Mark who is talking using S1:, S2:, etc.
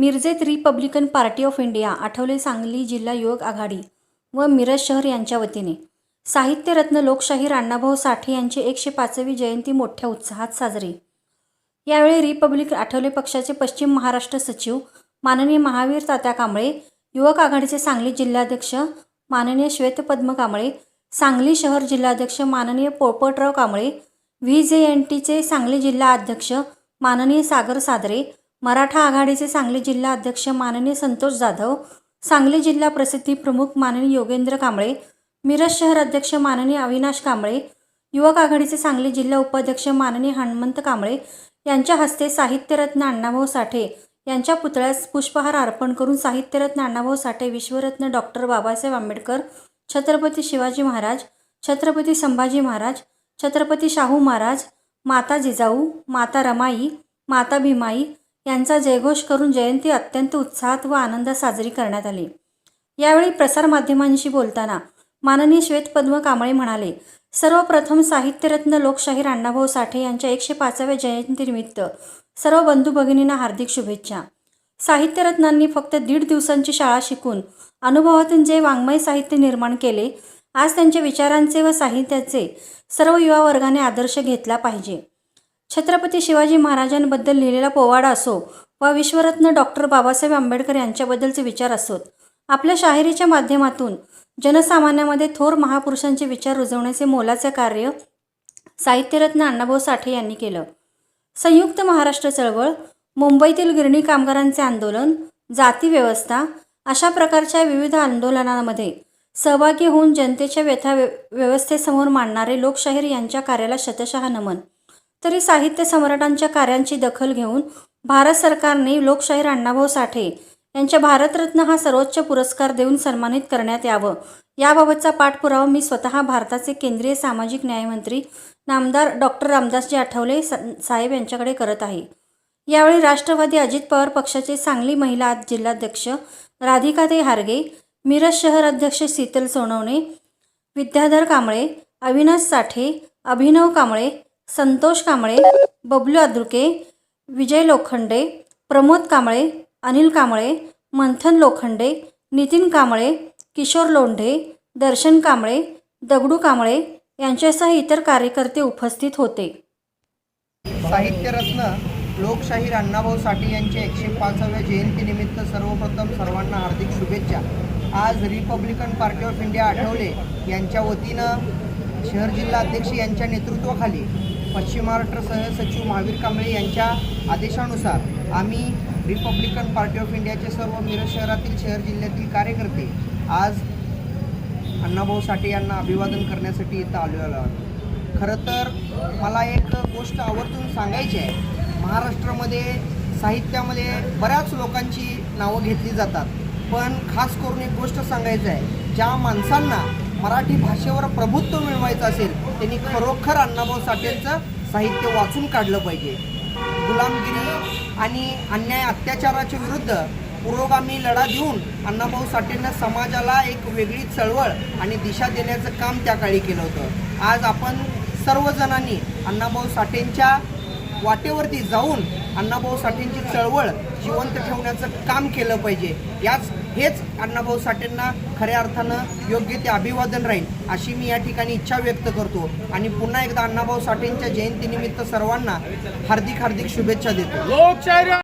S1: मिरजेत Republican Party of India Athawale Sangli जिल्हा युवक आघाडी व मिरज शहर यांच्या वतीने. साहित्यरत्न लोकशाहीर अण्णाभाऊ साठे यांची एकशे पाचवी जयंती मोठ्या उत्साहात साजरी. यावेळी रिपब्लिक आठवले पक्षाचे पश्चिम महाराष्ट्र सचिव माननीय महावीर तात्या कांबळे युवक आघाडीचे सांगली जिल्हाध्यक्ष माननीय श्वेतपद्म कांबळे सांगली शहर जिल्हाध्यक्ष माननीय Poptrao Kamble V J N टीचे सांगली जिल्हा अध्यक्ष माननीय सागर सादरे मराठा आघाडीचे सांगली जिल्हा अध्यक्ष माननीय संतोष जाधव सांगली जिल्हा प्रसिद्धी प्रमुख माननीय योगेंद्र कांबळे मिरज शहर अध्यक्ष माननीय अविनाश कांबळे युवक आघाडीचे सांगली जिल्हा उपाध्यक्ष माननीय हनुमंत कांबळे यांच्या हस्ते साहित्यरत्न अण्णाभाऊ साठे यांच्या पुतळ्यास पुष्पहार अर्पण करून साहित्यरत्न अण्णाभाऊ साठे विश्वरत्न डॉक्टर बाबासाहेब आंबेडकर छत्रपती शिवाजी महाराज छत्रपती संभाजी महाराज छत्रपती शाहू महाराज माता जिजाऊ माता रमाई माता भीमाई यांचा जयघोष करून जयंती अत्यंत उत्साहात व आनंदात साजरी करण्यात आली. यावेळी प्रसारमाध्यमांशी बोलताना माननीय श्वेतपद्म कांबळे म्हणाले सर्वप्रथम साहित्यरत्न लोकशाहीर अण्णाभाऊ साठे यांच्या एकशे पाचाव्या जयंतीनिमित्त सर्व बंधू भगिनींना हार्दिक शुभेच्छा. साहित्यरत्नांनी फक्त दीड दिवसांची शाळा शिकून अनुभवातून जे वाङ्मय साहित्य निर्माण केले आज त्यांच्या विचारांचे व साहित्याचे सर्व युवा वर्गाने आदर्श घेतला पाहिजे. छत्रपती शिवाजी महाराजांबद्दल लिहिलेला पोवाडा असो वा विश्वरत्न डॉक्टर बाबासाहेब आंबेडकर यांच्याबद्दलचे विचार असोत. आपल्या शाहिरीच्या माध्यमातून जनसामान्यामध्ये थोर महापुरुषांचे विचार रुजवण्याचे मोलाचे कार्य साहित्यरत्न अण्णाभाऊ साठे यांनी केलं. संयुक्त महाराष्ट्र चळवळ मुंबईतील गिरणी कामगारांचे आंदोलन जाती व्यवस्था अशा प्रकारच्या विविध आंदोलनांमध्ये सहभागी होऊन जनतेच्या व्यथा व्य व्यवस्थेसमोर मांडणारे लोकशाहीर यांच्या कार्याला शतशः नमन तरी साहित्य सम्राटांच्या कार्यांची दखल घेऊन भारत सरकारने लोकशाहीर अण्णाभाऊ साठे यांच्या भारतरत्न हा सर्वोच्च पुरस्कार देऊन सन्मानित करण्यात यावं. याबाबतचा पाठपुरावा मी स्वतः भारताचे केंद्रीय सामाजिक न्यायमंत्री नामदार डॉक्टर रामदासजी आठवले साहेब यांच्याकडे करत आहे. यावेळी राष्ट्रवादी अजित पवार पक्षाचे सांगली महिला जिल्हाध्यक्ष राधिकाताई हारगे मिरज शहर अध्यक्ष शीतल सोनवणे विद्याधर कांबळे अविनाश साठे अभिनव कांबळे संतोष कांबळे बबलू अद्रुके विजय लोखंडे प्रमोद कांबळे अनिल कांबळे मंथन लोखंडे नितीन कांबळे किशोर लोंढे दर्शन कांबळे दगडू कांबळे यांच्यासह इतर कार्यकर्ते उपस्थित होते.
S2: साहित्यरत्न लोकशाहीर अण्णाभाऊ साठे यांच्या एकशे पाचव्या जयंतीनिमित्त सर्वप्रथम सर्वांना हार्दिक शुभेच्छा. आज Republican Party of India Athawale यांच्या वतीनं शहर जिल्हा अध्यक्ष यांच्या नेतृत्वाखाली पश्चिम महाराष्ट्र सहसचिव महावीर कांबळे यांच्या आदेशानुसार आम्ही रिपब्लिकन पार्टी ऑफ इंडियाचे सर्व मिरज शहरातील शहर जिल्ह्यातील कार्यकर्ते आज अण्णाभाऊ साठे यांना अभिवादन करण्यासाठी इथं आलेलो आहोत. खरं तर मला एक गोष्ट आवर्जून सांगायची आहे. महाराष्ट्रामध्ये साहित्यामध्ये बऱ्याच लोकांची नावं घेतली जातात. पण खास करून एक गोष्ट सांगायचं आहे. ज्या माणसांना मराठी भाषेवर प्रभुत्व मिळवायचं असेल त्यांनी खरोखर अण्णाभाऊ साठेंचं साहित्य वाचून काढलं पाहिजे. गुलामगिरी आणि अन्याय अत्याचाराच्या विरुद्ध पुरोगामी लढा देऊन अण्णाभाऊ साठेंना समाजाला एक वेगळी चळवळ आणि दिशा देण्याचं काम त्या काळी केलं होतं. आज आपण सर्वजणांनी अण्णाभाऊ साठेंच्या वाटेवरती जाऊन अण्णाभाऊ साठेंची चळवळ जिवंत ठेवण्याचं काम केलं पाहिजे. याच हेच अण्णाभाऊ साठेंना खऱ्या अर्थानं योग्य ते अभिवादन राहील अशी मी या ठिकाणी इच्छा व्यक्त करतो. आणि पुन्हा एकदा अण्णाभाऊ साठेंच्या जयंतीनिमित्त सर्वांना हार्दिक हार्दिक शुभेच्छा देतो.